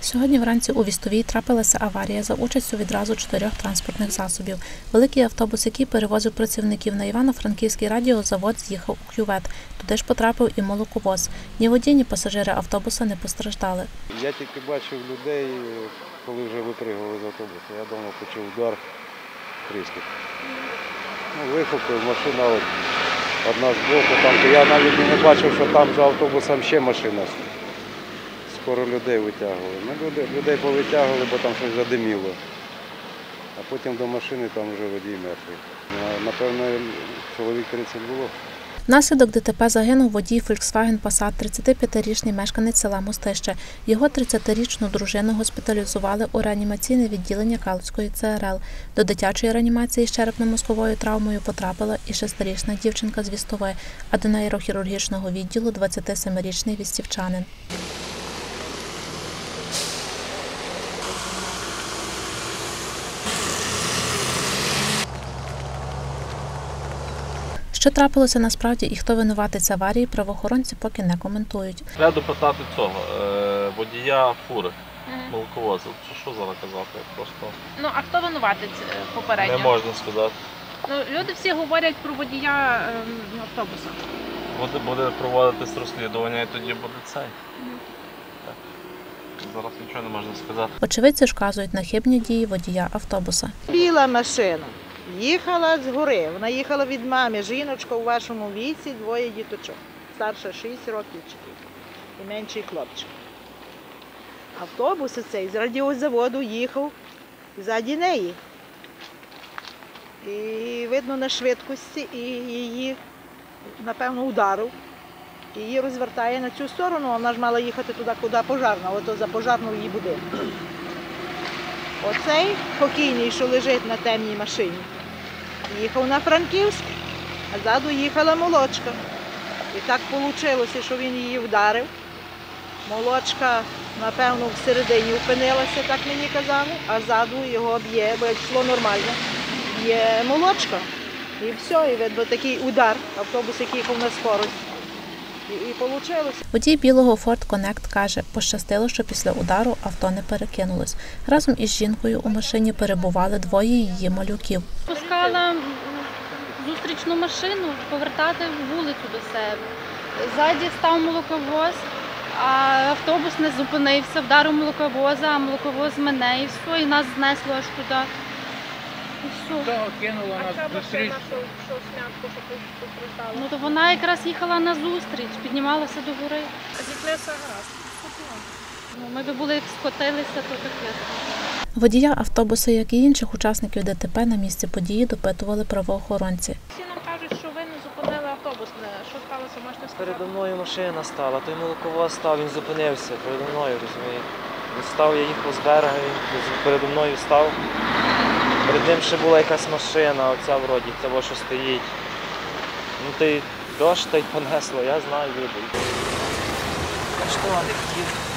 Сьогодні вранці у Вістовій трапилася аварія за участю відразу чотирьох транспортних засобів. Великий автобус, який перевозив працівників на Івано-Франківський радіозавод, з'їхав у кювет. Туди ж потрапив і молоковоз. Ні водій, ні пасажири автобуса не постраждали. Я тільки бачив людей, коли вже випригували з автобуса. Я вдома почув удар тріски. Ну, вихопив, машина одна з боку. Там, я навіть не бачив, що там за автобусом ще машина. Скоро людей витягували. Люди, людей повитягували, бо там щось задиміло. А потім до машини там вже водій мертвий. Напевно, чоловік 30 було. Внаслідок ДТП загинув водій Volkswagen Passat, 35-річний мешканець села Мостище. Його 30-річну дружину госпіталізували у реанімаційне відділення Калуської ЦРЛ. До дитячої реанімації з черепно-мозковою травмою потрапила і 6-річна дівчинка з Вістової, а до нейрохірургічного відділу 27-річний вістівчанин. Що трапилося насправді і хто винуватець аварії, правоохоронці поки не коментують. Треба допитати цього е, водія фури молоковозу. Що, що зараз казати? Просто Ну, а хто винуватець е, попередньо? не можна сказати. Ну, люди всі говорять про водія ем, автобуса. Буде, буде проводитись розслідування і тоді буде цей. Так. Зараз нічого не можна сказати. Очевидці ж вказують на хибні дії водія автобуса. Біла машина. Їхала з гори. Вона їхала від мами. Жіночка у вашому віці, двоє діточок. Старша 6 років і менший хлопчик. Автобус цей з радіозаводу їхав ззаді неї. І видно на швидкості і її, напевно, ударив. І Її розвертає на цю сторону, вона ж мала їхати туди, куди пожарна, ото за пожарну її будинок. Оцей покійний, що лежить на темній машині, їхав на Франківськ, а ззаду їхала молочка. І так вийшло, що він її вдарив. Молочка, напевно, всередині впинилася, так мені казали, а ззаду його б'є, бо йшло нормально, б'є молочка. І все, і видно такий удар, автобус, який їхав на скорость. І. Водій білого Ford Connect каже, пощастило, що після удару авто не перекинулось. Разом із жінкою у машині перебували двоє її малюків. Пускала м, зустрічну машину повертати вулицю до себе. Ззаді став молоковоз, а автобус не зупинився, вдарив молоковоза, а молоковоз мене і все, і нас знесло аж туди. І все. Ну то вона якраз їхала на зустріч, піднімалася до гори. Ну, ми би були як скотилися, то таке. Водія автобуса, як і інших учасників ДТП, на місці події допитували правоохоронці. Всі нам кажуть, що ви не зупинили автобус. Що сталося, можете сказати? Передо мною машина стала, той молоковоз став, він зупинився передо мною, розумієте. Став, я їхав з берега, він передо мною став. Перед ним ще була якась машина, оця вроді, це що стоїть. Ну ти дощ та й понесло, я знаю, люди. Що не хотів?